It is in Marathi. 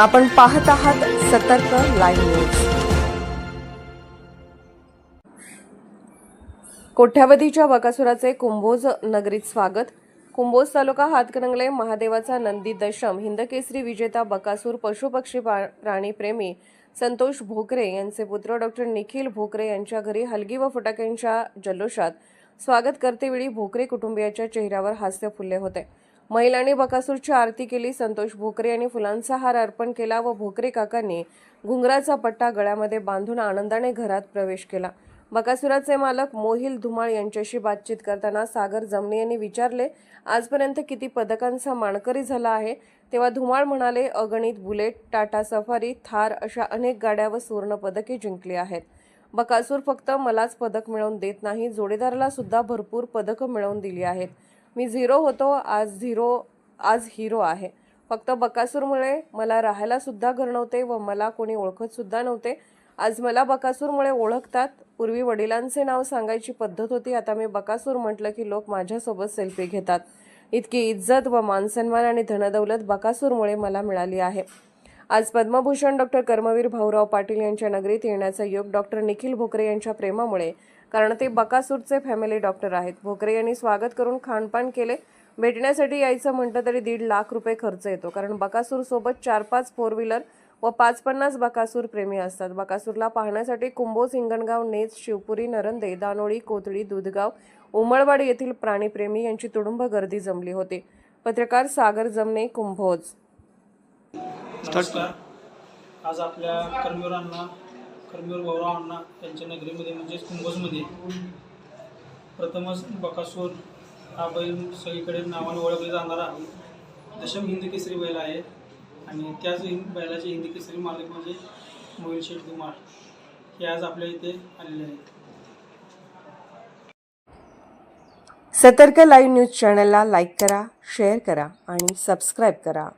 आपण पाहत आहात सतर्क लाईव्ह न्यूज. कोठ्यावधीच्या बकासुराचे कुंभोज नगरीत स्वागत. कुंभोज तालुका हातकणंगले महादेवाचा नंदी दशम हिंदकेसरी विजेता बकासूर पशुपक्षी प्राणीप्रेमी संतोष भोकरे यांचे पुत्र डॉक्टर निखिल भोकरे यांच्या घरी हलगी व फटाक्यांच्या जल्लोषात स्वागत करतेवेळी भोकरे कुटुंबियाच्या चेहऱ्यावर हास्य फुलले होते. महिलांनी बकासूरची आरती केली. संतोष भोकरे यांनी फुलांचा हार अर्पण केला व भोकरे काकांनी घुंगराचा पट्टा गळ्यामध्ये बांधून आनंदाने घरात प्रवेश केला. बकासुराचे मालक मोहिल धुमाळ यांच्याशी बातचीत करताना सागर जमणे यांनी विचारले आजपर्यंत किती पदकांचा मानकरी झाला आहे? तेव्हा धुमाळ म्हणाले अगणित बुलेट टाटा सफारी थार अशा अनेक गाड्या व सुवर्ण पदके जिंकली आहेत. बकासूर फक्त मलाच पदक मिळवून देत नाही जोडीदाराला सुद्धा भरपूर पदकं मिळवून दिली आहेत. मी झिरो होतो आज झिरो आज हिरो आहे. फक्त बकासूरमुळे मला राहायलासुद्धा घर नव्हते व मला कोणी ओळखतसुद्धा नव्हते. आज मला बकासूरमुळे ओळखतात. पूर्वी वडिलांचे नाव सांगायची पद्धत होती. आता मी बकासूर म्हटलं की लोक माझ्यासोबत सेल्फी घेतात. इतकी इज्जत व मानसन्मान आणि धनदौलत बकासूरमुळे मला मिळाली आहे. आज पद्मभूषण डॉक्टर कर्मवीर भाऊराव पाटील यांच्या नगरीत येण्याचा योग डॉक्टर निखिल भोकरे यांच्या प्रेमामुळे कारण ते बकासूरचे फॅमिली डॉक्टर आहेत. भोकरे यांनी स्वागत करून खानपान केले. भेटण्यासाठी यायचं म्हटलं तरी दीड लाख रुपये खर्च येतो. कारण बकासूर सोबत चार पाच फोर व्हीलर व पाच पन्नास बकासूर प्रेमी असतात. बकासूरला पाहण्यासाठी कुंभोज हिंगणगाव नेज शिवपुरी नरंदे दानोळी कोथळी दूधगाव उमळवाडी येथील प्राणीप्रेमी यांची तुडुंब गर्दी जमली होती. पत्रकार सागर जमने कुंभोज. आज आपल्या कर्मवीरांना कर्मवीर अण्णा त्यांच्या नगरीमध्ये म्हणजेच कुंभोजमध्ये. प्रथमच बकासूर हा बैल सगळीकडे नावाने ओळखले जाणारा दशम हिंद केसरी बैल आहे. आणि त्याच हिंद बैलाचे हिंदी केसरी मालक म्हणजे मोहिल शेठ कुमार हे आज आपल्या इथे आलेले आहेत. सतर्क लाईव्ह न्यूज चॅनलला लाईक करा शेअर करा आणि सबस्क्राईब करा.